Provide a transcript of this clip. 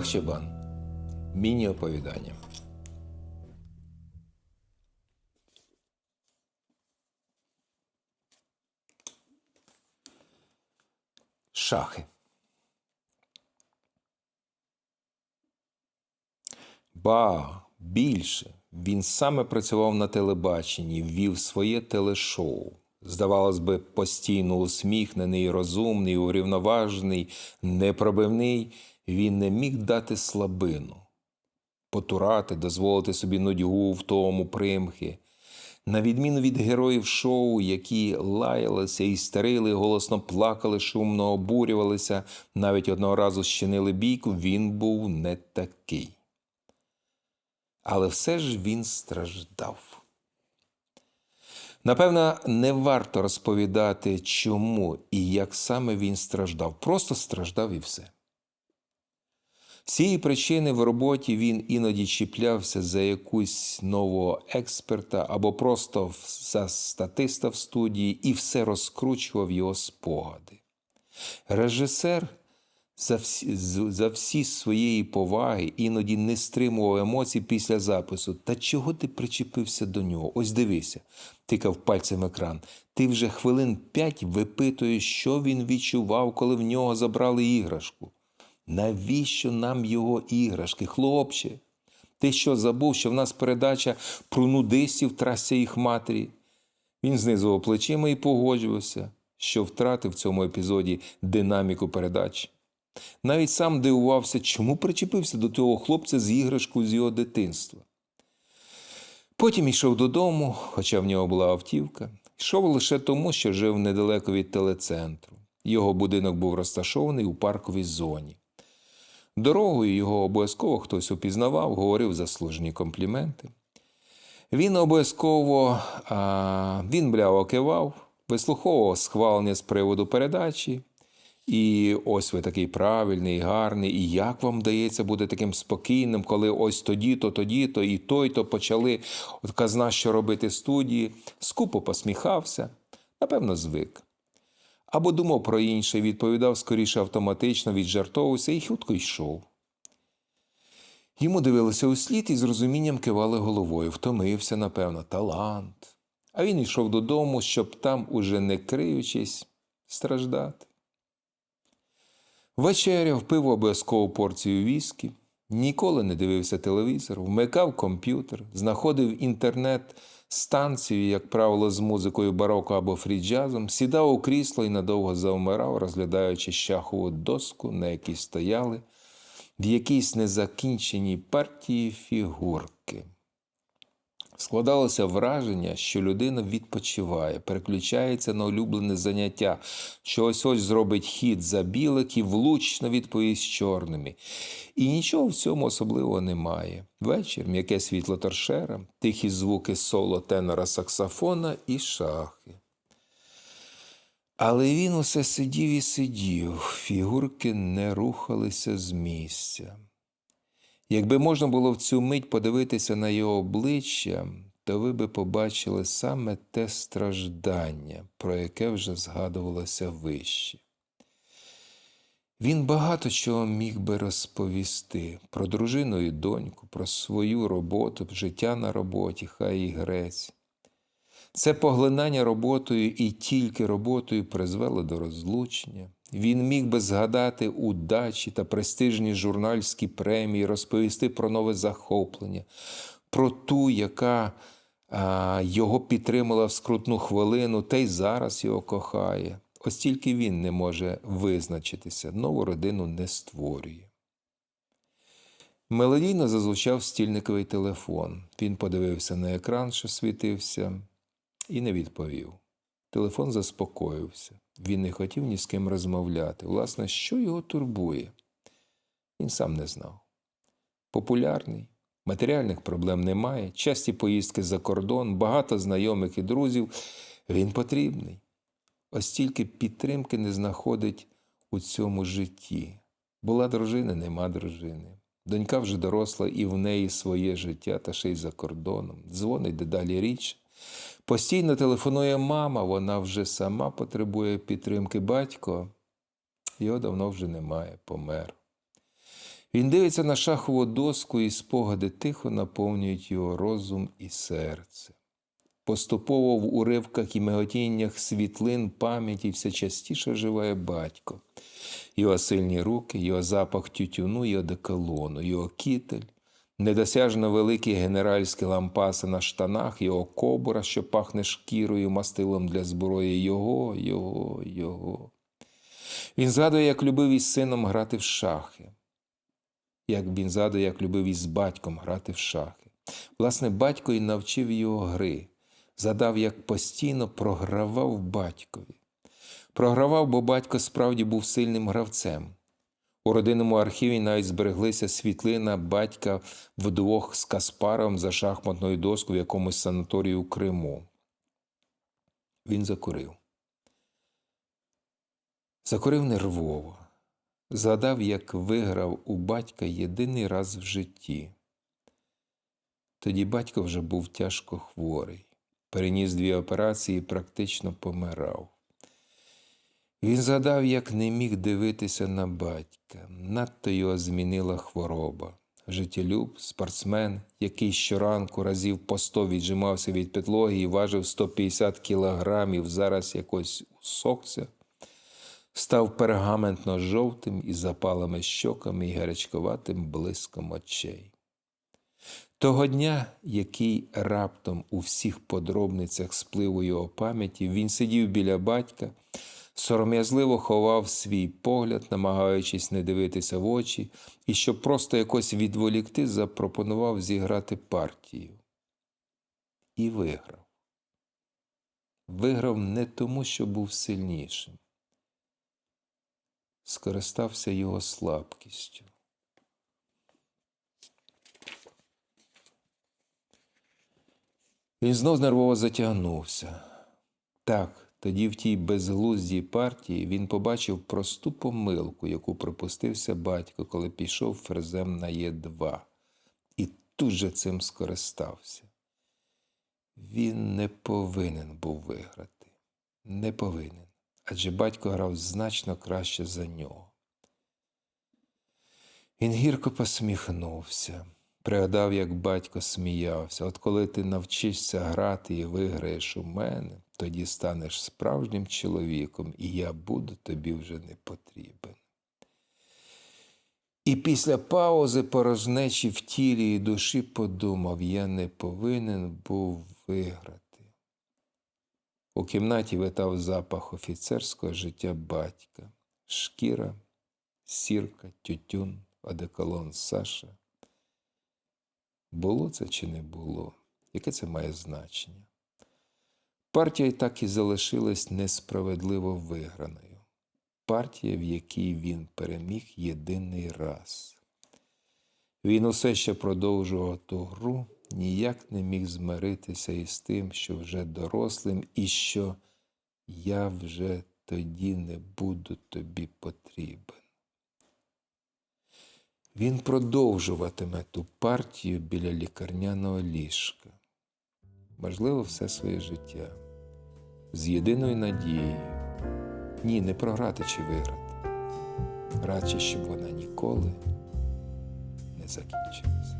Олег Чебан. Міні-оповідання. Шахи. Ба, більше. Він саме працював на телебаченні, вів своє телешоу. Здавалось би, постійно усміхнений, розумний, урівноважений, непробивний, він не міг дати слабину, потурати, дозволити собі нудьгу, втому, примхи. На відміну від героїв шоу, які лаялися і старили, голосно плакали, шумно обурювалися, навіть одного разу щинили бійку, він був не такий. Але все ж він страждав. Напевно, не варто розповідати, чому і як саме він страждав. Просто страждав і все. З цієї причини в роботі він іноді чіплявся за якусь нового експерта або просто за статиста в студії і все розкручував його спогади. Режисер за всі, за всі своєї поваги іноді не стримував емоцій після запису. Та чого ти причепився до нього? Ось дивися, тикав пальцем екран. Ти вже хвилин п'ять випитуєш, що він відчував, коли в нього забрали іграшку. Навіщо нам його іграшки, хлопче? Ти що забув, що в нас передача про нудистів трасся їх матері? Він знизував плечима і погоджувався, що втратив в цьому епізоді динаміку передач. Навіть сам дивувався, чому причепився до того хлопця з іграшкою з його дитинства. Потім йшов додому, хоча в нього була автівка. Йшов лише тому, що жив недалеко від телецентру. Його будинок був розташований у парковій зоні. Дорогою його обов'язково хтось упізнавав, говорив заслужені компліменти. Він обов'язково він бляво кивав, вислуховував схвалення з приводу передачі. І ось ви такий правильний, гарний. І як вам вдається бути таким спокійним, коли ось тоді-то, тоді-то, і той-то почали казна, що робити студії, скупо посміхався, напевно, звик. Або думав про інше, відповідав скоріше автоматично, віджартовувався і хутко йшов. Йому дивилися у слід і з розумінням кивали головою. Втомився, напевно, талант. А він йшов додому, щоб там, уже не криючись, страждати. Вечеряв, пив обов'язкову порцію віскі, ніколи не дивився телевізор, вмикав комп'ютер, знаходив інтернет-станцію, як правило, з музикою бароко або фріджазом, сідав у крісло і надовго завмирав, розглядаючи шахову доску, на якій стояли в якійсь незакінченій партії фігурки. Складалося враження, що людина відпочиває, переключається на улюблене заняття, що ось ось зробить хід за білик і влучно відповість чорними. І нічого в цьому особливого немає. Вечір, м'яке світло торшера, тихі звуки соло тенора саксофона і шахи. Але він усе сидів і сидів, фігурки не рухалися з місця. Якби можна було в цю мить подивитися на його обличчя, то ви би побачили саме те страждання, про яке вже згадувалося вище. Він багато чого міг би розповісти про дружину і доньку, про свою роботу, життя на роботі, хай і грець. Це поглинання роботою і тільки роботою призвело до розлучення. Він міг би згадати удачі та престижні журнальські премії, розповісти про нове захоплення, про ту, яка а, його підтримала в скрутну хвилину, та й зараз його кохає. Ось тільки він не може визначитися, нову родину не створює. Мелодійно зазвучав стільниковий телефон. Він подивився на екран, що світився, і не відповів. Телефон заспокоївся. Він не хотів ні з ким розмовляти. Власне, що його турбує? Він сам не знав. Популярний, матеріальних проблем немає, часті поїздки за кордон, багато знайомих і друзів. Він потрібний. Ось тільки підтримки не знаходить у цьому житті. Була дружина, нема дружини. Донька вже доросла і в неї своє життя, та ще й за кордоном. Дзвонить дедалі річ. Постійно телефонує мама, вона вже сама потребує підтримки батько. Його давно вже немає, помер. Він дивиться на шахову доску, і спогади тихо наповнюють його розум і серце. Поступово в уривках і миготіннях світлин пам'яті все частіше живає батько. Його сильні руки, його запах тютюну і одеколону, його кітель, недосяжно великі генеральські лампаси на штанах, його кобура, що пахне шкірою, мастилом для зброї, його, його, його. Він згадує, як любив із сином грати в шахи, як він згадує, як любив із батьком грати в шахи. Власне, батько і навчив його гри, задав, як постійно програвав батькові. Програвав, бо батько справді був сильним гравцем. У родинному архіві навіть збереглися світлина батька вдвох з Каспаром за шахматною доскою в якомусь санаторії у Криму. Він закурив. Закурив нервово. Згадав, як виграв у батька єдиний раз в житті. Тоді батько вже був тяжко хворий, переніс дві операції і практично помирав. Він згадав, як не міг дивитися на батька. Надто його змінила хвороба. Життєлюб, спортсмен, який щоранку разів по сто віджимався від підлоги і важив 150 кілограмів, зараз якось усохся, став пергаментно жовтим із запалими щоками і гарячковатим блиском очей. Того дня, який раптом у всіх подробницях сплив у його пам'яті, він сидів біля батька, сором'язливо ховав свій погляд, намагаючись не дивитися в очі, і щоб просто якось відволікти, запропонував зіграти партію. І виграв. Виграв не тому, що був сильнішим. Скористався його слабкістю. Він знов нервово затягнувся. Так, тоді в тій безглуздій партії він побачив просту помилку, яку припустився батько, коли пішов ферзем на Є2, і тут же цим скористався. Він не повинен був виграти. Не повинен. Адже батько грав значно краще за нього. Він гірко посміхнувся. Пригадав, як батько сміявся. От коли ти навчишся грати і виграєш у мене, тоді станеш справжнім чоловіком, і я буду тобі вже не потрібен. І після паузи порожнечі в тілі і душі подумав, я не повинен був виграти. У кімнаті витав запах офіцерського життя батька, шкіра, сірка, тютюн, одеколон Саша. Було це чи не було? Яке це має значення? Партія і так і залишилась несправедливо виграною. Партія, в якій він переміг єдиний раз. Він усе ще продовжував ту гру, ніяк не міг змиритися із тим, що вже дорослим, і що я вже тоді не буду тобі потрібен. Він продовжуватиме ту партію біля лікарняного ліжка, можливо, все своє життя, з єдиною надією. Ні, не програти чи виграти, радше, щоб вона ніколи не закінчилася.